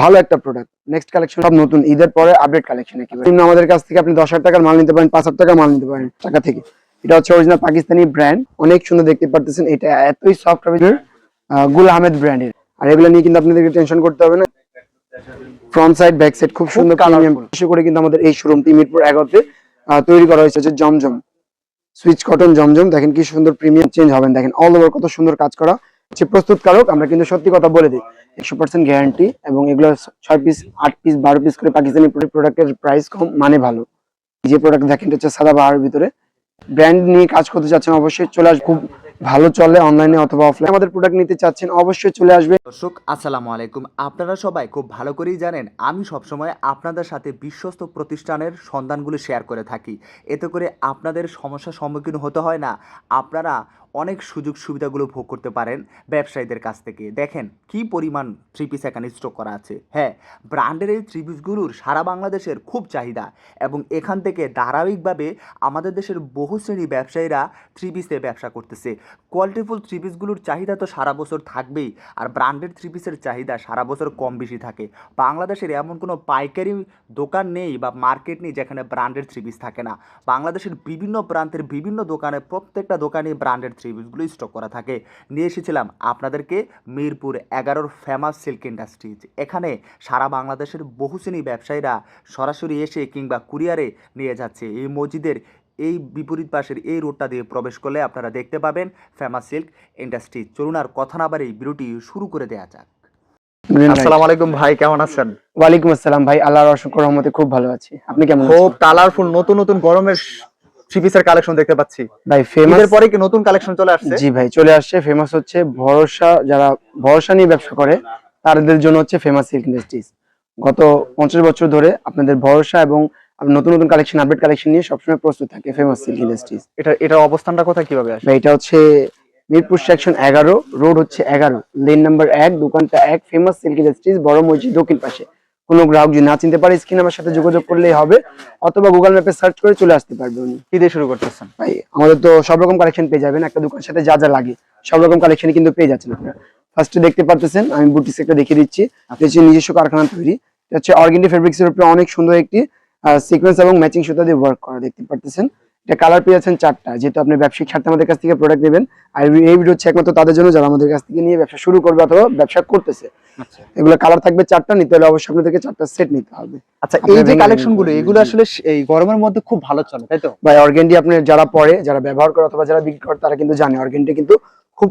ভালো একটা product next collection সব নতুন ঈদের পরে আপডেট কালেকশন একেবারে। আমাদের কাছ থেকে আপনি দশ হাজার টাকার মাল নিতে পারেন পাঁচ হাজার টাকার মাল নিতে পারেন টাকা থেকে। এটা হচ্ছে অরিজিনাল পাকিস্তানি ব্র্যান্ড অনেক সুন্দর দেখতে পারতেছেন এটা এতই সফট হবে গুল আহমেদ ব্র্যান্ডের আর এগুলো নিয়ে কিন্তু আপনাদেরকে টেনশন করতে হবে না। ফ্রন্ট সাইড ব্যাক সাইড খুব সুন্দর প্রিমিয়াম বিশেষ করে কিন্তু আমাদের এই শোরুমটি মিরপুর এগারোতে তৈরি করা হয়েছে জমজম। সুইচ কটন জমজম দেখেন কি সুন্দর প্রিমিয়াম চেঞ্জ হবেন দেখেন অল ওভার কত সুন্দর কাজ করা। হচ্ছে প্রস্তুতকারক, আমরা কিন্তু সত্যি কথা বলে দিই। একশো পার্সেন্ট গ্যারান্টি এবং এগুলো ছয় পিস আট পিস বারো পিস করে পাকিস্তানি প্রোডাক্টের প্রাইস কম মানে ভালো। যে প্রোডাক্ট দেখেন হচ্ছে সাদা বাহার ভিতরে। ব্র্যান্ড নিয়ে কাজ করতে চাচ্ছেন, অবশ্যই চলে আসবে খুব ভালো চলে অনলাইনে অথবা অফলাইনে আমাদের প্রোডাক্ট নিতে চাচ্ছেন, অবশ্যই চলে আসবে দর্শক, আসসালামু আলাইকুম। আপনারা সবাই খুব ভালো করেই জানেন, আমি সবসময় আপনাদের সাথে বিশ্বস্ত প্রতিষ্ঠানের সন্ধানগুলো শেয়ার করে থাকি। এতে করে আপনাদের সমস্যার সম্মুখীন হতে হয় না। আপনারা অনেক সুযোগ সুবিধাগুলো ভোগ করতে পারেন ব্যবসায়ীদের কাছ থেকে। দেখেন, কি পরিমাণ থ্রি পিস এখানে স্টক করা আছে। হ্যাঁ ব্র্যান্ডের এই থ্রি পিসগুলোর সারা বাংলাদেশের খুব চাহিদা এবং এখান থেকে ধারাবাহিকভাবে আমাদের দেশের বহু শ্রেণি ব্যবসায়ীরা থ্রি পিসে ব্যবসা করতেছে। কোয়ালিটিফুল থ্রি পিসগুলোর চাহিদা তো সারা বছর থাকবেই আর ব্র্যান্ডেড থ্রি পিসের চাহিদা সারা বছর কম বেশি থাকে। বাংলাদেশের এমন কোনো পাইকারি দোকান নেই বা মার্কেট নেই যেখানে ব্র্যান্ডের থ্রি পিস থাকে না। বাংলাদেশের বিভিন্ন প্রান্তের বিভিন্ন দোকানে প্রত্যেকটা দোকানে ব্র্যান্ডেড থ্রি পিসগুলো স্টক করা থাকে। নিয়ে এসেছিলাম আপনাদেরকে মিরপুর এগারোর ফেমাস সিল্ক ইন্ডাস্ট্রিজ এখানে সারা বাংলাদেশের বহু শ্রেণি ব্যবসায়ীরা সরাসরি এসে কিংবা কুরিয়ারে নিয়ে যাচ্ছে। এই মসজিদের এই বিপরীত পাশের এই রোডটা দিয়ে প্রবেশ করলে আপনারা দেখতে পাবেন ফেমাস সিল্ক ইন্ডাস্ট্রি চলুন আর কথা না বাড়ি ভিডিওটি শুরু করে দেওয়া যাক। আসসালামু আলাইকুম ভাই কেমন আছেন? ওয়ালাইকুম আসসালাম ভাই আল্লাহর অসংখ্য রহমতে খুব ভালো আছি। আপনি কেমন? খুব কালারফুল নতুন নতুন গরমের থ্রি পিসের কালেকশন দেখতে পাচ্ছি। ভাই ফেমাস ঈদের পরে কি নতুন কালেকশন চলে আসছে? জি ভাই চলে আসছে। ফেমাস হচ্ছে ভরসা যারা ভরসা নিয়ে ব্যবসা করে তাদের জন্য হচ্ছে ফেমাস সিল্ক ইন্ডাস্ট্রিজ গত পঞ্চাশ বছর ধরে আপনাদের ভরসা এবং নতুন নতুন কালেকশন আপডেট কালেকশন নিয়ে সবসময় প্রস্তুত থাকে ফেমাস সিল্ক ইন্ডাস্ট্রিজ এটা এটার অবস্থানটা কোথায় কীভাবে আসে? ভাই এটা হচ্ছে মিরপুর সেকশন এগারো রোড হচ্ছে এগারো লেন নাম্বার এক দোকানটা এক ফেমাস সিল্ক ইন্ডাস্ট্রিজ বড় মসজিদ দক্ষিণ পাশে। কোনো গ্রাহক যদি না চিনতে পারে স্ক্রিন আমার সাথে যোগাযোগ করলেই হবে অথবা গুগল ম্যাপে সার্চ করে চলে আসতে পারবে উনি। কি দিয়ে শুরু করতেছেন? ভাই আমাদের তো সব রকম কালেকশন পেয়ে যাবেন একটা দোকানের সাথে যা যা লাগে সব রকম কালেকশন কিন্তু পেয়ে যাচ্ছেন আপনারা। ফার্স্টে দেখতে পারতেছেন আমি বুটিক্স একটা দেখিয়ে দিচ্ছি। হচ্ছে নিজস্ব কারখানা তৈরি। হচ্ছে অর্গেন্ডি ফেব্রিক্স এর উপরে অনেক সুন্দর একটি সিকোয়েন্স এবং ম্যাচিং সুতা দিয়ে ওয়ার্ক করা দেখতে পারতেছেন। এটা কালার পেয়ে যাচ্ছেন চারটা যেহেতু আপনি ব্যবসায়িক স্বার্থে আমাদের কাছ থেকে প্রোডাক্ট নেবেন। আর এই ভিডিও হচ্ছে একমাত্র তাদের জন্য যারা আমাদের কাছ থেকে নিয়ে ব্যবসা শুরু করবে অথবা ব্যবসা করতেছে আচ্ছা। এগুলো কালার থাকবে চারটা নিতে হলে অবশ্যই আপনাদেরকে চারটা সেট নিতে হবে। আচ্ছা এই যে কালেকশনগুলো এগুলো আসলে এই গরমের মধ্যে খুব ভালো চলে তাই তো? বা অর্গেন্ডি আপনি যারা পড়ে যারা ব্যবহার করে অথবা যারা বিক্রি করে তারা কিন্তু জানে অর্গেন্ডি কিন্তু খুব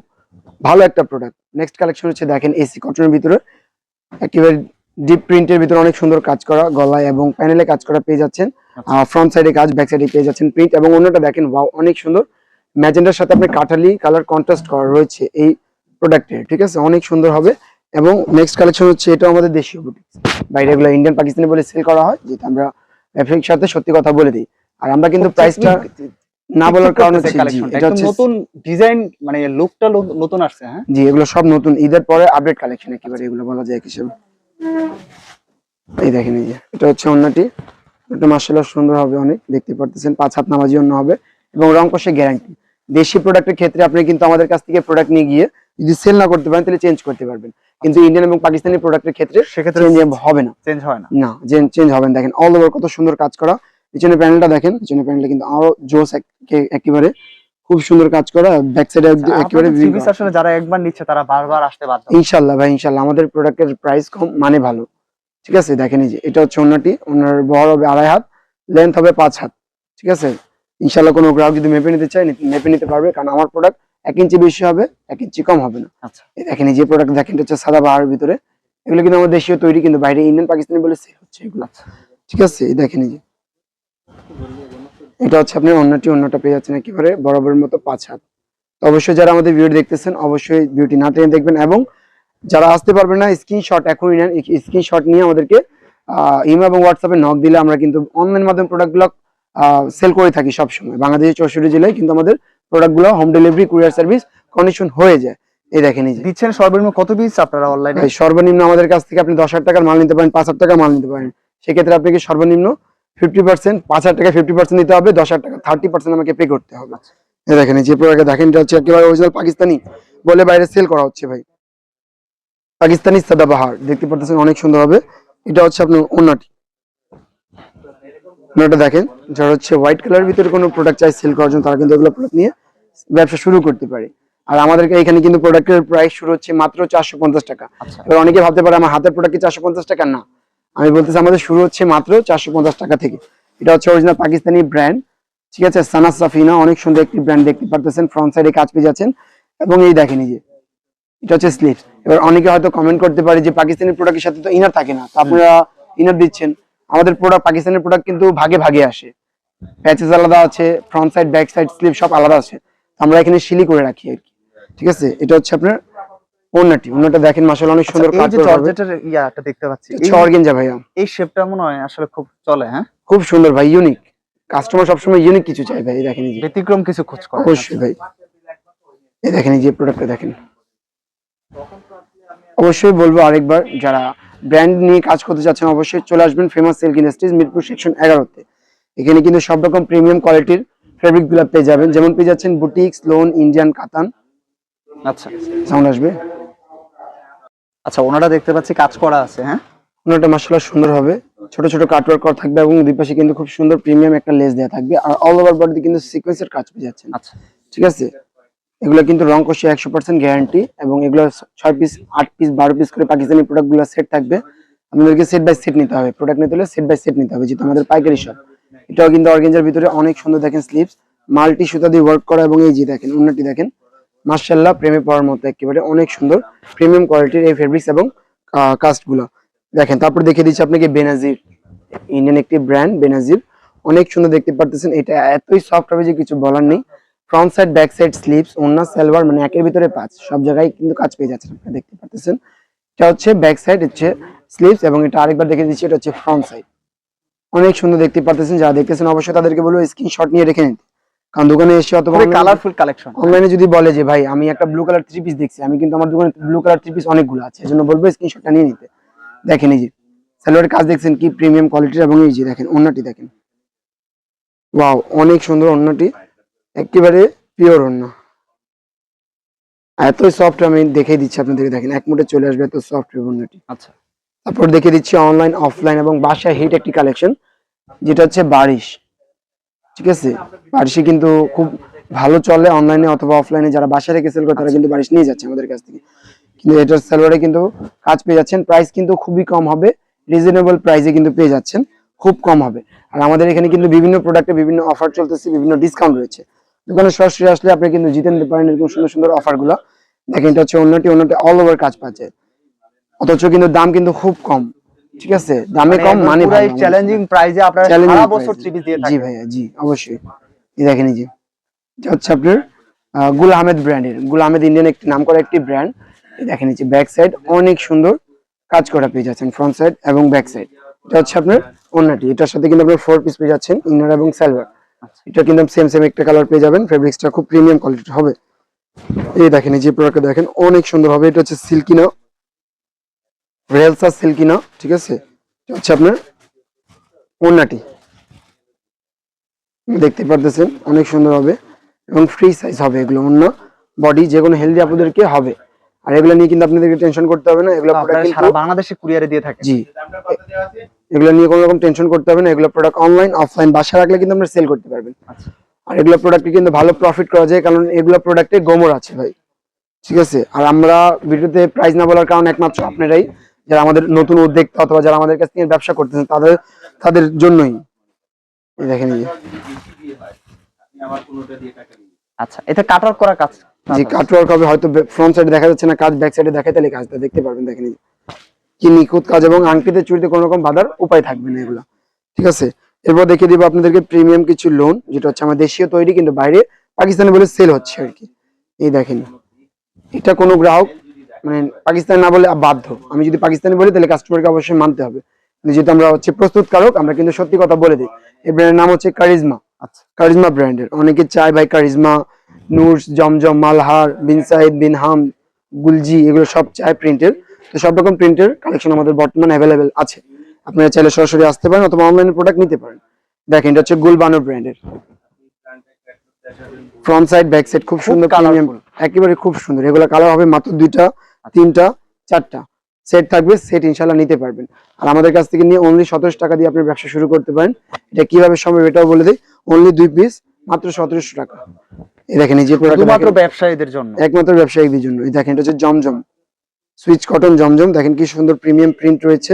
ভালো একটা প্রোডাক্ট নেক্সট কালেকশন হচ্ছে দেখেন এসি কটনের ভিতরে। একেবারে ডিপ প্রিন্টের ভিতরে অনেক সুন্দর কাজ করা গলায় এবং প্যানেলে কাজ করা পেয়ে যাচ্ছেন। ফ্রন্ট সাইডে কাজ ব্যাক সাইডে পেয়ে যাচ্ছেন প্রিন্ট এবং অন্যটা দেখেন ওয়াও অনেক সুন্দর। ম্যাজেন্ডার সাথে আপনি কাঠালি কালার কন্ট্রাস্ট করা রয়েছে এই প্রোডাক্টের ঠিক আছে? অনেক সুন্দর হবে। এবং নেক্সট কালেকশন হচ্ছে এটা আমাদের দেশীয় বুটিক্স বাইরে এগুলো ইন্ডিয়ান পাকিস্তানি বলে সেল করা হয় যেটা আমরা ব্যবসায়িক সাথে সত্যি কথা বলে দিই। আর আমরা কিন্তু প্রাইসটা না বলার কারণ হচ্ছে এটা হচ্ছে নতুন ডিজাইন মানে লুকটা নতুন আসছে হ্যাঁ? জি এগুলো সব নতুন। ঈদের পরে আপডেট কালেকশন একেবারে এগুলো বলা যায় হিসেবে। এই দেখেন এই যে এটা হচ্ছে অন্যটি। এটা মার্শাল্লাহ সুন্দর হবে অনেক দেখতে পারতেছেন পাঁচ হাত নামাজি অন্য হবে এবং রং কষে গ্যারান্টি দেশি প্রোডাক্টের ক্ষেত্রে আপনি কিন্তু আমাদের কাছ থেকে প্রোডাক্ট নিয়ে গিয়ে যদি সেল না করতে পারেন তাহলে চেঞ্জ করতে পারবেন। কিন্তু ইন্ডিয়ান এবং পাকিস্তানি প্রোডাক্টের ক্ষেত্রে সেক্ষেত্রে চেঞ্জ হবে না। চেঞ্জ হয় না। না চেঞ্জ হবে না। দেখেন অল ওভার কত সুন্দর কাজ করা। পিছনে প্যানেলটা দেখেন পিছনে প্যানেলটা কিন্তু আরও জোস একেবারে খুব সুন্দর কাজ করা। ব্যাক সাইডে একেবারে। আসলে যারা একবার নিচ্ছে তারা বারবার আসতে বাধ্য। ইনশাল্লাহ ভাই ইনশাল্লাহ আমাদের প্রোডাক্টের প্রাইস কম মানে ভালো। ঠিক আছে? দেখেন যে এটা হচ্ছে অন্যটি ওনার বড় হবে আড়াই হাত লেন্থ হবে পাঁচ হাত। ঠিক আছে? ইনশাল্লাহ কোনো গ্রাহক যদি মেপে নিতে চায় মেপে নিতে পারবে কারণ আমার প্রোডাক্ট এক ইঞ্চি বেশি হবে এক ইঞ্চি কম হবে না। আচ্ছা। এই দেখেন এই যে প্রোডাক্ট দেখেন এটা হচ্ছে সাদা বাহার ভিতরে। এগুলো কিন্তু আমার দেশীয় তৈরি কিন্তু বাইরে ইন্ডিয়ান পাকিস্তানি বলে সেল হচ্ছে এগুলো। ঠিক আছে? এই দেখেন যে। এটা হচ্ছে আপনি অন্যটি অন্যটা পেয়ে যাচ্ছেন একেবারে বরাবরের মতো পাঁচ হাত। অবশ্যই যারা আমাদের ভিডিও দেখতেছেন অবশ্যই ভিডিওটি না টেনে দেখবেন এবং যারা আসতে পারবেন না স্ক্রিনশট এখনই নেন স্ক্রিনশট নিয়ে আমাদেরকে ইমো এবং হোয়াটসঅ্যাপে নক দিলে আমরা কিন্তু অনলাইন মাধ্যমে প্রোডাক্টগুলো সেল করে থাকি সবসময়। বাংলাদেশের চৌষট্টি জেলায় কিন্তু আমাদের প্রোডাক্টগুলো home delivery courier service condition হয়ে যায়। এই দেখেন দিচ্ছেন সর্বনিম্ন কত পিস আপনারা অনলাইনে ভাই, সর্বনিম্ন আমাদের কাছ থেকে আপনি দশ হাজার টাকার মাল নিতে পারেন পাঁচ হাজার টাকার মাল নিতে পারেন। সেক্ষেত্রে আপনাকে সর্বনিম্ন ফিফটি পার্সেন্ট পাঁচ হাজার টাকা ফিফটি পার্সেন্ট দিতে হবে দশ হাজার টাকা থার্টি পার্সেন্ট আমাকে পে করতে হবে। এই দেখেন যে প্রোডাক্ট দেখেন এটা হচ্ছে একেবারে অরিজিনাল পাকিস্তানি বলে বাইরে সেল করা হচ্ছে ভাই। পাকিস্তানি সাদাবাহার দেখতে পারতেছেন অনেক সুন্দর হবে। এটা হচ্ছে আপনার ওনাটি ওনাটা দেখেন যারা হচ্ছে হোয়াইট কালার ভিতরে কোনো প্রোডাক্ট চাই সেল করার জন্য তারা কিন্তু এগুলো প্রোডাক্ট নিয়ে ব্যবসা শুরু করতে পারে। আর আমাদেরকে এখানে কিন্তু প্রোডাক্টের প্রাইস শুরু হচ্ছে মাত্র চারশো পঞ্চাশ টাকা। আচ্ছা। এবার অনেকে ভাবতে পারে আমার হাতের প্রোডাক্ট কি চারশো পঞ্চাশ টাকা? না। আমি বলতেছি আমাদের শুরু হচ্ছে মাত্র চারশো পঞ্চাশ টাকা থেকে। এটা হচ্ছে অরিজিনাল পাকিস্তানি ব্র্যান্ড ঠিক আছে সানা সাফিনা অনেক সুন্দর একটি ব্র্যান্ড দেখতে পারতেছেন। ফ্রন্ট সাইডে কাজ পেয়ে যাচ্ছেন। এবং এই দেখেন এই যে এটা হচ্ছে স্লিভস এবার অনেকে হয়তো কমেন্ট করতে পারে যে পাকিস্তানি প্রোডাক্টের সাথে তো ইনার থাকে না। তো আপনারা ইনার দিচ্ছেন। আমাদের প্রোডাক্ট পাকিস্তানের প্রোডাক্ট কিন্তু ভাগে ভাগে আসে। প্যাচেস আলাদা আছে front side back side sleeve সব আলাদা আছে। আমরা এখানে শিলি করে রাখি আর কি। ঠিক আছে? এটা হচ্ছে আপনার ওন্নাটি ওন্নাটা দেখেন মাসাল অনেক সুন্দর আচ্ছা, কাজ করা হবে। জর্জেটের ইয়াটা দেখতে পাচ্ছি। এই- অর্গেঞ্জা ভাইয়া। এই শেপটা মনে হয় আসলে খুব চলে হ্যাঁ? খুব সুন্দর ভাই ইউনিক কাস্টমার সবসময় ইউনিক কিছু চাই ভাই দেখেন এই যে। ব্যতিক্রম কিছু খোঁজ করে। অবশ্যই ভাই। এই দেখেন এই যে প্রোডাক্টটা দেখেন। অবশ্যই বলব আরেকবার যারা ব্র্যান্ড নিয়ে কাজ করতে চাচ্ছেন অবশ্যই চলে আসবেন famous silk industries Mirpur section এগারোতে। এখানে কিন্তু সব রকম প্রিমিয়াম কোয়ালিটির ফেব্রিকগুলো পেয়ে যাবেন। যেমন পেয়ে যাচ্ছেন বুটিক্স লোন ইন্ডিয়ান কাতান আচ্ছা। সাউন্ড আসবে? আচ্ছা ওনারা দেখতে পাচ্ছি কাজ করা আছে হ্যাঁ? ওনাটা মাসাল্লাহ সুন্দর হবে। ছোট ছোট কাটওয়ার্ক করা থাকবে এবং দুই পাশে কিন্তু খুব সুন্দর প্রিমিয়াম একটা লেস দেওয়া থাকবে। আর অল ওভার বডিতে কিন্তু সিকোয়েন্সের কাজ পেয়ে যাচ্ছেন। আচ্ছা। ঠিক আছে? এগুলো কিন্তু রং কষে একশো পার্সেন্ট গ্যারান্টি এবং এগুলো ছয় পিস আট পিস বারো পিস করে পাকিস্তানি প্রোডাক্টগুলো সেট থাকবে। আপনাদেরকে সেট বাই সেট নিতে হবে। প্রোডাক্ট নিতে হলে সেট বাই সেট নিতে হবে, যেহেতু আমাদের পাইকারি শপ এটাও কিন্তু অর্গেঞ্জার ভিতরে অনেক সুন্দর দেখেন স্লিপস মাল্টি সুতা দিয়ে ওয়ার্ক করা এবং এই যে দেখেন উন্নতি দেখেন মার্শাল্লাহ প্রেমে পড়ার মতো একেবারে অনেক সুন্দর প্রিমিয়াম কোয়ালিটির এই ফেব্রিক্স এবং কাস্টগুলো দেখেন, তারপর দেখে দিচ্ছি আপনাকে বেনাজির ইন্ডিয়ান একটি ব্র্যান্ড বেনাজির অনেক সুন্দর দেখতে পারতেছেন। এটা এতই সফট হবে যে কিছু বলার নেই। Front side back side slips ওন্না সালোয়ার মানে একের ভিতরে পাঁচ। সব জায়গায় কিন্তু কাজ পেয়ে যাচ্ছেন আপনারা দেখতে পারতেছেন। এটা হচ্ছে ব্যাক সাইড হচ্ছে স্লিপস এবং এটা আরেকবার দেখে দিচ্ছি এটা হচ্ছে ফ্রন্ট সাইড অনেক সুন্দর দেখতে পারতেছেন যারা দেখতেছেন অবশ্যই তাদেরকে বলব স্ক্রিনশট নিয়ে রেখে নিতে কারণ দোকানে এসে অথবা খুবই কালারফুল কালেকশন অনলাইনে যদি বলে যে ভাই আমি একটা ব্লু কালার থ্রি পিস দেখছি আমি কিন্তু আমার দোকানে ব্লু কালার থ্রি পিস অনেকগুলো আছে। এজন্য বলব স্ক্রিনশটটা নিয়ে নিতে। দেখেন এই যে সালোয়ারের কাজ দেখছেন কি প্রিমিয়াম কোয়ালিটির এবং এই যে দেখেন অন্যটি দেখেন। ওয়াও অনেক সুন্দর অন্যটি একেবারে পিওর অন্য। এত সফট আমি দেখে দিচ্ছি আপনাদেরকে দেখেন এক মুঠে চলে আসবে এত সফট অন্যটি আচ্ছা। তারপর দেখে দিচ্ছি অনলাইন অফলাইন এবং বাসায় হিট একটি কালেকশন যেটা হচ্ছে বারিশ। ঠিক আছে? বারিশে কিন্তু খুব ভালো চলে অনলাইনে অথবা অফলাইনে যারা বাসায় রেখে সেল করে তারা কিন্তু বারিশ নিয়ে যাচ্ছে আমাদের কাছ থেকে। কিন্তু এটার সালোয়ারে কিন্তু কাজ পেয়ে যাচ্ছেন প্রাইস কিন্তু খুবই কম হবে রিজনেবল প্রাইসে কিন্তু পেয়ে যাচ্ছেন খুব কম হবে। আর আমাদের এখানে কিন্তু বিভিন্ন প্রোডাক্টে বিভিন্ন অফার চলতেছে বিভিন্ন ডিসকাউন্ট রয়েছে। দোকানে সরাসরি আসলে আপনি কিন্তু জিতে নিতে পারেন এরকম সুন্দর সুন্দর অফারগুলো। দেখেন এটা হচ্ছে অন্যটি অন্যটি অল ওভার কাজ পাচ্ছে। অথচ কিন্তু দাম কিন্তু খুব কম ঠিক আছে? দামে কম মানে আমাদের। চ্যালেঞ্জিং প্রাইজে আপনারা সারা বছর পিস দিয়ে জি ভাইয়া জি অবশ্যই। এই দেখেন এই যে এটা হচ্ছে আপনার আহ, গুল আহমেদ ব্র্যান্ডের গুল আহমেদ ইন্ডিয়ান একটি নাম করা একটি ব্র্যান্ড এই দেখেন এই যে ব্যাক সাইড অনেক সুন্দর কাজ করা পেয়ে যাচ্ছেন ফ্রন্ট সাইড এবং ব্যাক সাইড এটা হচ্ছে আপনার অন্যটি এটার সাথে কিন্তু আপনার ফোর পিস পেয়ে যাচ্ছেন ইনার এবং সালোয়ার এটা কিন্তু সেম সেম একটা কালার পেয়ে যাবেন। ফেব্রিক্সটা খুব প্রিমিয়াম কোয়ালিটির হবে। এই দেখেন এই যে প্রোডাক্ট দেখেন অনেক সুন্দর হবে। এটা হচ্ছে সিল্কিনা রেলসা সিল্কিনা ঠিক আছে? এটা হচ্ছে আপনার ওন্নাটি দেখতে পারতেছেন? অনেক সুন্দর হবে। এবং ফ্রি সাইজ হবে এগুলো অন্য বডি যে কোনো হেলদি আপুদেরকে হবে। আর এগুলো নিয়ে কিন্তু আপনাদেরকে টেনশন করতে হবে না। এগুলো সারা বাংলাদেশে কুরিয়ারে দিয়ে থাকেন। জি। এগুলো নিয়ে কোনো রকম টেনশন করতে হবে না। এগুলো প্রোডাক্ট অনলাইন অফলাইন বাসা রাখলে কিন্তু আপনারা সেল করতে পারবেন। আচ্ছা। আর এগুলো প্রোডাক্টে কিন্তু ভালো প্রফিট করা যায় কারণ এগুলো প্রোডাক্টে গোমর আছে ভাই। ঠিক আছে? আর আমরা ভিডিওতে প্রাইস না বলার কারণ একমাত্র আপনারাই যারা আমাদের নতুন উদ্যোক্তা অথবা যারা আমাদের কাছ থেকে ব্যবসা করতেছেন তাদের তাদের জন্যই। দেখেন আচ্ছা এটা কাটার করা কাজ। যে কাটওয়ার্ক হবে হয়তো ফ্রন্ট সাইডে দেখা যাচ্ছে না কাজ ব্যাক সাইডে দেখা তাহলে কাজটা দেখতে পারবেন দেখেন। কি নিখুঁত কাজ এবং আংটিতে চুরিতে কোনো রকম বাধার উপায় থাকবে না এগুলো। ঠিক আছে? এরপর দেখিয়ে দিব আপনাদেরকে প্রিমিয়াম কিছু লোন যেটা হচ্ছে আমার দেশীয় তৈরি কিন্তু বাইরে পাকিস্তানে বলে সেল হচ্ছে আর কি। এই দেখেন এটা কোনো গ্রাহক মানে পাকিস্তানি না বলে বাধ্য। আমি যদি পাকিস্তানি বলি তাহলে কাস্টমারকে অবশ্যই মানতে হবে। যেহেতু আমরা হচ্ছে প্রস্তুতকারক আমরা কিন্তু সত্যি কথা বলে দিই। এই ব্র্যান্ডের নাম হচ্ছে কারিজমা আচ্ছা। কারিজমা ব্র্যান্ডের অনেকে চায় ভাই কারিজমা নুরস জমজম মালহার বিন সাইদ বিন হাম গুলজি এগুলো সব চায় প্রিন্টের তো সব রকম প্রিন্টের কালেকশন আমাদের বর্তমানে অ্যাভেলেবেল আছে। আপনারা চাইলে সরাসরি আসতে পারেন অথবা অনলাইনে প্রোডাক্ট নিতে পারেন। দেখেন এটা হচ্ছে গুলবানো ব্র্যান্ডের ফ্রন্ট সাইড ব্যাক সাইড খুব সুন্দর। প্রিমিয়াম একেবারে খুব সুন্দর। এগুলো কালার হবে মাত্র দুইটা তিনটা চারটা। সেট থাকবে সেট ইনশাল্লাহ নিতে পারবেন। আর আমাদের কাছ থেকে নিয়ে অনলি সতেরোশো টাকা দিয়ে আপনি ব্যবসা শুরু করতে পারেন। এটা কীভাবে সম্ভব এটাও বলে দিই। অনলি দুই পিস মাত্র সতেরোশো টাকা। এই দেখেন এই যে product টা শুধুমাত্র দেখেন, ব্যবসায়ীদের জন্য। একমাত্র ব্যবসায়ীদের জন্য। এই দেখেন এটা হচ্ছে জমজম। সুইচ কটন জমজম। দেখেন কি সুন্দর প্রিমিয়াম প্রিন্ট রয়েছে।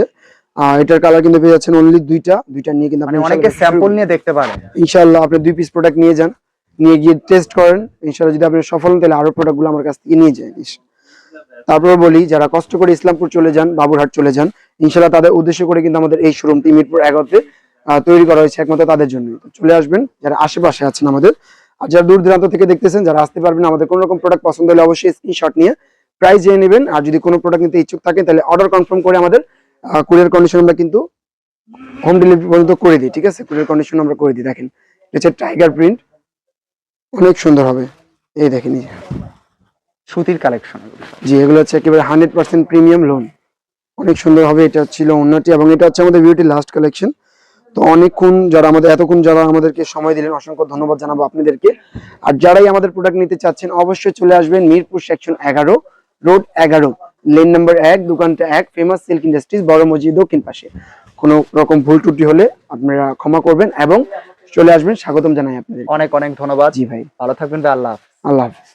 এটার কালার কিন্তু পেয়ে যাচ্ছেন অনলি দুইটা। দুইটা নিয়ে কিন্তু আপনি মানে অনেকে ইনশাল্লাহ স্যাম্পল নিয়ে দেখতে পারেন। ইনশাল্লাহ আপনি দুই পিস প্রোডাক্ট নিয়ে যান। নিয়ে গিয়ে টেস্ট করেন। ইনশাল্লাহ যদি আপনি সফল হন তাহলে আরও প্রোডাক্টগুলো আমার কাছ থেকে নিয়ে যান। তারপরে বলি যারা কষ্ট করে ইসলামপুর চলে যান বাবুরহাট চলে যান ইনশাল্লাহ তাদের উদ্দেশ্য করে কিন্তু আমাদের এই শোরুমটি মিরপুর এগারোতে তৈরি করা হয়েছে একমাত্র তাদের জন্য। চলে আসবেন যারা আশেপাশে আছেন আমাদের। আর যারা দূর দূরান্ত থেকে দেখতেছেন যারা আসতে পারবেন আমাদের কোনো রকম প্রোডাক্ট পছন্দ হলে অবশ্যই স্ক্রিনশট নিয়ে প্রাইস জেনে নেবেন। আর যদি কোনো প্রোডাক্ট নিতে ইচ্ছুক থাকেন তাহলে অর্ডার কনফার্ম করে আমাদের কুরিয়ার কন্ডিশন আমরা কিন্তু হোম ডেলিভারি পর্যন্ত করে দিই ঠিক আছে? কুরিয়ার কন্ডিশন আমরা করে দিই দেখেন। এটা হচ্ছে টাইগার প্রিন্ট অনেক সুন্দর হবে। এই দেখেন সুতির কালেকশন জি এগুলো হচ্ছে একেবারে হান্ড্রেড পার্সেন্ট প্রিমিয়াম লোন অনেক সুন্দর হবে এটা ছিল অন্যটি এবং এটা হচ্ছে আমাদের বিউটি লাস্ট কালেকশন তো অনেকক্ষণ যারা আমাদের এতক্ষণ যারা আমাদেরকে সময় দিলেন অসংখ্য ধন্যবাদ জানাব আপনাদেরকে। আর যারাই আমাদের প্রোডাক্ট নিতে চাচ্ছেন অবশ্যই চলে আসবেন মিরপুর সেকশন এগারো। রোড এগারো লেন নাম্বার এক দোকানটা এক ফেমাস সিল্ক ইন্ডাস্ট্রিজ বড় মসজিদ দক্ষিণ পাশে। কোনো রকম ভুল ত্রুটি হলে আপনারা ক্ষমা করবেন এবং চলে আসবেন স্বাগতম জানাই আপনাদের। অনেক অনেক ধন্যবাদ। জি ভাই। ভালো থাকবেন আল্লাহ আল্লাহ হাফিজ।